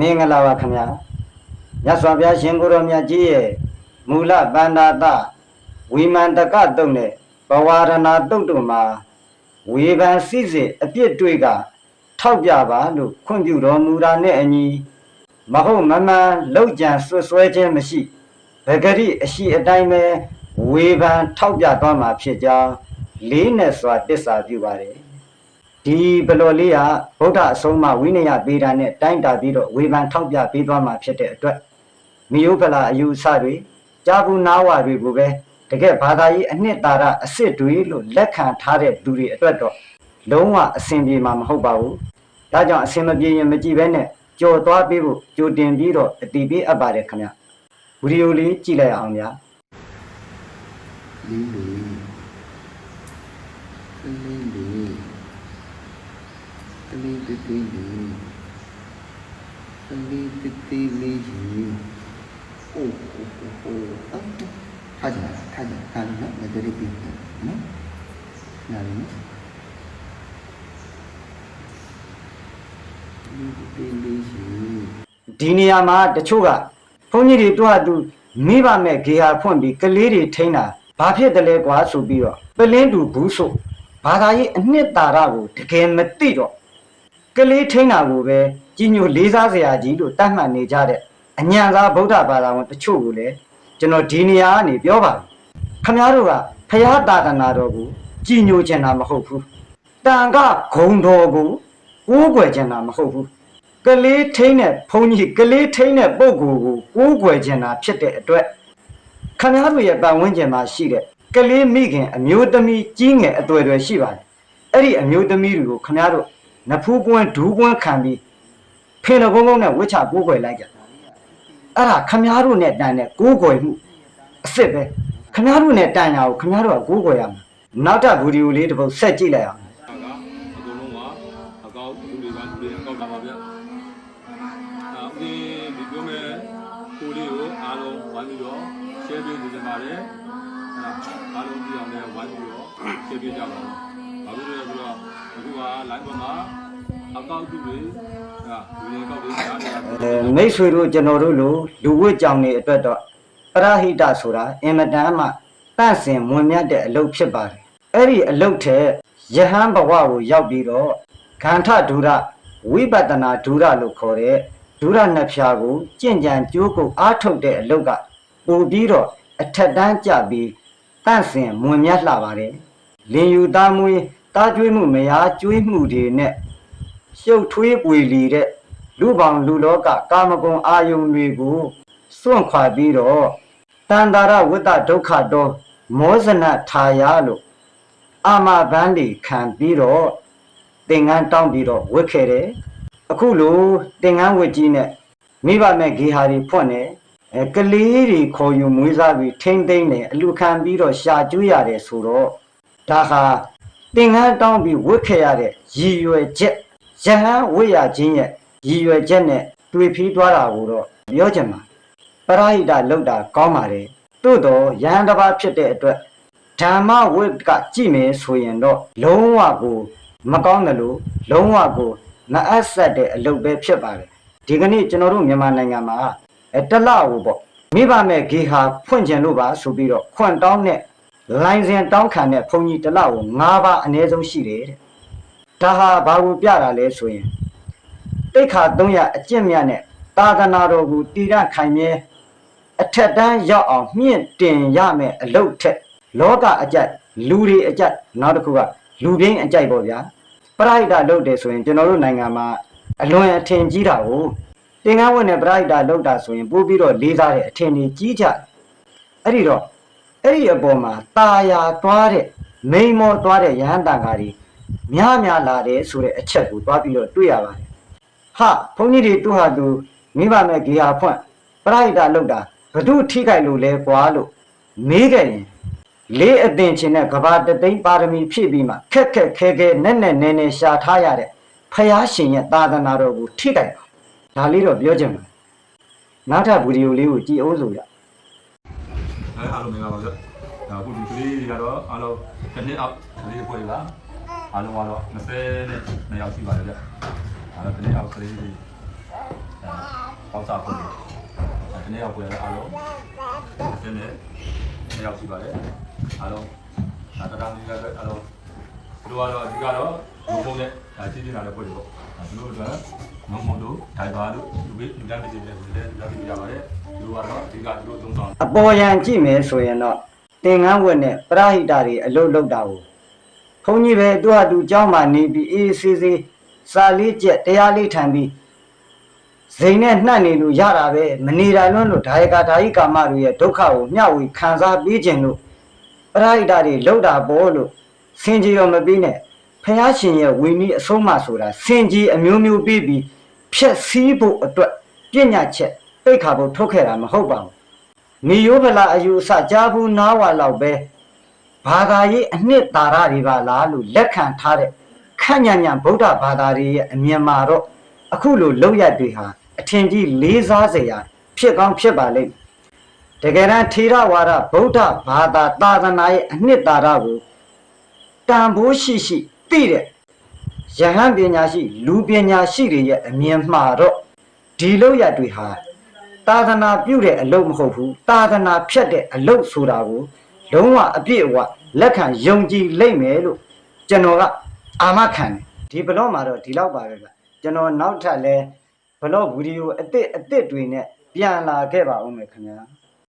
မင်္ဂလာပါခင်ဗျာမြတ်စွာဘုရားရှင်ကိုရောမြတ်ကြီးရဲ့မူလပန္နာတဝိမန္တကတုတ်နဲ့ဘဝရဏတုတ်တို့မှာဝေဖန်စိစစ်အပြစ်တွေကထောက်ပြပါလို့ခွင့်ပြုတော်မူတာနဲ့အညီမဟုတ်မမှန်လောက်ကြံဆွဆွဲခြင်းမရှိဗဂရိအရှိအတိုင်းပဲဝေဖန်ထောက်ပြသွားမှာဖြစ်ကြောင်းလေးနဲ့စွာတစ္ဆာပြုပါတယ် ဒီဘလော်လေးကဗုဒ္ဓအဆုံးအမဝိနည်းပေးတာနဲ့တိုင်းတာပြီးတော့ဝေဖန်ထောက်ပြပေးသွားမှာဖြစ်တဲ့အတွက်မိယုဖလာအယူအဆတွေကြာဘူးနာဝါတွေကိုပဲတကယ်ဘာသာရေးအနှစ်သာရအစ်စ်တွေလို့လက်ခံထားတဲ့လူတွေအတွက်တော့လုံးဝအဆင်ပြေမှာမဟုတ်ပါဘူး။ဒါကြောင့်အဆင်မပြေရင်မကြည့်ဘဲနဲ့ကြော်သွားပေးဖို့ကြိုတင်ပြီးတော့အတီးပေးအပ်ပါတယ်ခင်ဗျ။ဗီဒီယိုလေးကြည့်လိုက်အောင်ဗျာ။လေးလေးကလေးလေးက လေးတေးသေးလေးကလေးတေးသေးလေးကြီးအိုးအိုးအိုးအိုးအော်ထားကြထားကြထားလို့နော်မတရီပြီးနော်နားလေးနော်ကလေးတေးလေးကြီးဒီနေရာမှာတချို့ကဘုန်းကြီးတွေတွားသူမိဘမဲ့ဂေဟာဖွင့်ပြီးကလေးတွေထိန်းတာဘာဖြစ်တယ်လဲကွာဆိုပြီးတော့ပလင်းတူဘူးဆိုဘာသာရေးအနှစ်သာရကိုတကယ်မသိတော့ ကလေးထိန်းတာကိုပဲကြီးညိုလေးစားစရာကြီးလို့တတ်မှတ်နေကြတဲ့အညံသာဗုဒ္ဓဘာသာဝင်တချို့ကိုလည်းကျွန်တော်ဒီနေရာကနေပြောပါမယ်ခမည်းတော်ကဖရာတာသနာတော်ကိုကြီးညိုချင်တာမဟုတ်ဘူးတန်ခဂုံတော်ကိုကိုးကွယ်ချင်တာမဟုတ်ဘူးကလေးထိန်းတဲ့ဘုန်းကြီးကလေးထိန်းတဲ့ပုဂ္ဂိုလ်ကိုကိုးကွယ်ခြင်းတာဖြစ်တဲ့အတွက်ခမည်းတော်ရဲ့ပတ်ဝန်းကျင်မှာရှိတဲ့ကလေးမိခင်အမျိုးသမီးကြီးငယ်အတွေ့အကြုံရှိပါတယ်အဲ့ဒီအမျိုးသမီးတွေကိုခမည်းတော် နဖူးပွန်းဒူးပွန်းခံပြီးဖင်တော်ကုန်းကုန်းနဲ့ဝှချကိုးကွယ်လိုက်ကြအဲ့ဒါခမည်းတော်နဲ့တန်တဲ့ကိုးကွယ်မှုအစ်စ်ပဲခမည်းတော်နဲ့တန်ညာကိုခမည်းတော်ကကိုးကွယ်ရမှာနောက်ထပ်ဗီဒီယိုလေးတစ်ပုဒ်ဆက်ကြည့်လိုက်အောင်ကအကအကုန်လုံးကအကောက်လူတွေကလူတွေအကောက်တာပါဗျ။အာဒီဒီပြောမဲ့ကိုလေးကိုအားလုံးဝိုင်းပြီးတော့ share ပေးနေကြပါတယ်။အာအားလုံးကြည့်အောင်လည်းဝိုင်းပြီးတော့ share ပေးကြပါဦး။ဘာလို့လဲဆိုတော့အခုက live ပေါ်မှာ အကောက်သူတွေအာလူတွေအကောက်တွေကြားနေတာအဲမိတ်ဆွေတို့ကျွန်တော်တို့လိုလူဝတ်ကြောင်တွေအတွက်တော့ပရဟိတဆိုတာအင်မတန်မှတန့်စင်မွန်မြတ်တဲ့အလုပ်ဖြစ်ပါတယ်အဲ့ဒီအလုပ်ထဲယဟန်ဘဝကိုရောက်ပြီးတော့ခန္ဓာဒုရဝိပဿနာဒုရလို့ခေါ်တဲ့ဒုရနှစ်ဖြာကိုကြင့်ကြံကြိုးကုပ်အားထုတ်တဲ့အလုပ်ကပို့ပြီးတော့အထက်တန်းကျပြီးတန့်စင်မွန်မြတ်လှပါတယ်လင်ယူသားမွေးတားကျွေးမှုမယားကျွေးမှုတွေနဲ့ ရှုပ်ထွေးပွေလီတဲ့လူပေါင်းလူလောကကာမဂုဏ်အာယုန်တွေကိုစွန့်ခွာပြီးတော့တန်တာရဝိတ္တဒုက္ခတောမောဇနထာယလို့အာမဘန်းတွေခံပြီးတော့သင်္ကန်းတောင်းပြီးတော့ဝတ်ခဲ့တယ်အခုလိုသင်္ကန်းဝတ်ကြီးနဲ့မိဘမဲ့ဂေဟာတွေဖွင့်တယ်အဲကလေးတွေခေါ်ယူမွေးစားပြီးထိမ့်သိမ့်တယ်အလူခံပြီးတော့ရှာကျွေးရတယ်ဆိုတော့ဒါဟာသင်္ကန်းတောင်းပြီးဝတ်ခဲ့ရတဲ့ရည်ရွယ်ချက် ယဟန်ဝိရချင်းရဲ့ရည်ရွယ်ချက်နဲ့တွေ့ဖီးသွားတာကိုတော့ပြောချင်ပါပရဟိတလောက်တာကောင်းပါတယ်သို့တော့ယဟန်တစ်ပါးဖြစ်တဲ့အတွက်ဓမ္မဝိကကြည့်မယ်ဆိုရင်တော့လုံးဝကိုမကောင်းတယ်လို့လုံးဝကိုမအပ်ဆက်တဲ့အလုပ်ပဲဖြစ်ပါတယ်ဒီကနေ့ကျွန်တော်တို့မြန်မာနိုင်ငံမှာအဲတစ်လကိုပေါ့မိဘမဲ့ဂေဟာဖွင့်ကျင်လို့ပါဆိုပြီးတော့ခွန့်တောင်းတဲ့လိုင်စင်တောင်းခံတဲ့ဘုန်းကြီးတစ်လကို၅ပါးအနည်းဆုံးရှိတယ်တဲ့ ဒါဟာဘာကိုပြတာလဲဆိုရင်တိတ်ခါ300အကျင့်မြတ်နဲ့သာသနာတော်ကိုတည်ရခိုင်မြဲအထက်တန်းရောက်အောင်မြင့်တင်ရမယ်အလုပ်ထက်လောကအကြိုက်လူတွေအကြိုက်နောက်တစ်ခုကလူပြင်းအကြိုက်ပေါ့ဗျာပရိဒတ်လုပ်တယ်ဆိုရင်ကျွန်တော်တို့နိုင်ငံမှာအလွန်အထင်ကြီးတာကိုသင်္ကန်းဝတ်နဲ့ပရိဒတ်လုပ်တာဆိုရင်ပို့ပြီးတော့လေးစားတဲ့အထင်ကြီးကြီးကြတယ်အဲ့ဒီတော့အဲ့ဒီအပေါ်မှာตาယာသွားတဲ့မိန်မောသွားတဲ့ရဟန္တာကားတွေ များများလာတယ်ဆိုတဲ့အချက်ကိုသွားပြီးတော့တွေ့ရပါတယ်။ဟာဘုန်းကြီးတွေသူ့ဟာသူမိဘမဲ့ဂေဟာဖွင့်ပရိဒတ်လောက်တာဘု து ထိခိုက်လို့လဲကွာလို့မေးခဲ့ရင်လေးအသင်ချင်းနဲ့ကဘာတသိန်းပါရမီဖြည့်ပြီးမှခက်ခက်ခဲခဲနဲ့နဲ့နဲနဲရှာထားရတဲ့ဖယားရှင်ရဲ့သာသနာတော်ကိုထိခိုက်ပါဒါလေးတော့ပြောချင်ပါတယ်နောက်ထပ်ဗီဒီယိုလေးကိုကြည့်အောင်ဆိုရအဲအားလုံးမင်္ဂလာပါဗျ။ဒါအခုဒီကလေးတွေကတော့အားလုံးတစ်နှစ်အောက်ကလေးတွေဖွဲ့လာ အားလုံးကတော့20နဲ့2ယောက်ရှိပါတယ်ဗျ။အားလုံးတစ်နှစ်အောက်ကလေးတွေပေါင်းစားဖို့ဒီနေ့ရောက်ပွဲအားလုံးဒီနေ့ရောက်ရှိပါတယ်အားလုံးဒါတတော်ကြီးလည်းအားလုံးတို့ကတော့ဒီကတော့ဘုံဘုံနဲ့ဒါကြည့်နေတာလည်းပွင့်လို့ပေါ့တို့တို့ကမုံမုံတို့ဒိုင်ဘာတို့လူပြီးလူတန်းပြည်ပြည်လည်းလည်းလက်ပြရပါတယ်တို့ကတော့အဓိကတို့သုံးဆောင်အပေါ်ယံကြည့်မယ်ဆိုရင်တော့တင်ငန်းဝတ်နဲ့ပရဟိတတွေအလုတ်လုတ်တာကို ဘုန်းကြီးပဲသူ့ဟာသူเจ้าမှနေပြီးအေးအေးဆေးဆေးစာလေးကျက်တရားလေးထံပြီးဇိမ်နဲ့နှံ့နေလို့ရတာပဲမနေတာလွန်းလို့ဒါယကဒါယိကာမတွေရဲ့ဒုက္ခကိုမျှဝေခံစားပေးခြင်းလို့ပရဟိတတွေလုတ်တာပေါ်လို့စင်ကြီးရောမပြီးနဲ့ဖះရှင်ရဲ့ဝိနည်းအဆုံးအမဆိုတာစင်ကြီးအမျိုးမျိုးပြီးပြီးဖြက်စီးဖို့အတွက်ပြညတ်ချက်ပိတ်ခါဖို့ထုတ်ခဲ့တာမဟုတ်ပါဘူး မိယောဗလာအယူအဆကြားဘူးနားဝါလောက်ပဲ ဘာသာရေးအနှစ်သာရတွေပါလားလို့လက်ခံထားတဲ့ခန့်ညံ့ညံ့ဗုဒ္ဓဘာသာတွေရဲ့အမြင်မှာတော့အခုလိုလောက်ရတွေဟာအထင်ကြီးလေးစားစရာဖြစ်ကောင်းဖြစ်ပါလိမ့်မယ်တကယ်တမ်းထေရဝါဒဗုဒ္ဓဘာသာသာသနာရဲ့အနှစ်သာရကိုတန်ဖိုးရှိရှိသိတဲ့ယဟန်ပညာရှိ လူပညာရှိတွေရဲ့အမြင်မှာတော့ဒီလောက်ရတွေဟာသာသနာပြုတဲ့အလုပ်မဟုတ်ဘူးသာသနာဖြတ်တဲ့အလုပ်ဆိုတာကို လုံးဝအပြည့်အဝလက်ခံယုံကြည်လိမ့်မယ်လို့ကျွန်တော်ကအာမခံတယ်ဒီဘလော့မှာတော့ဒီလောက်ပါပဲဗျကျွန်တော်နောက်ထပ်လဲဘလော့ဗီဒီယိုအစ်စ်အစ်စ်တွေနဲ့ပြန်လာခဲ့ပါဦးမယ်ခင်ဗျာ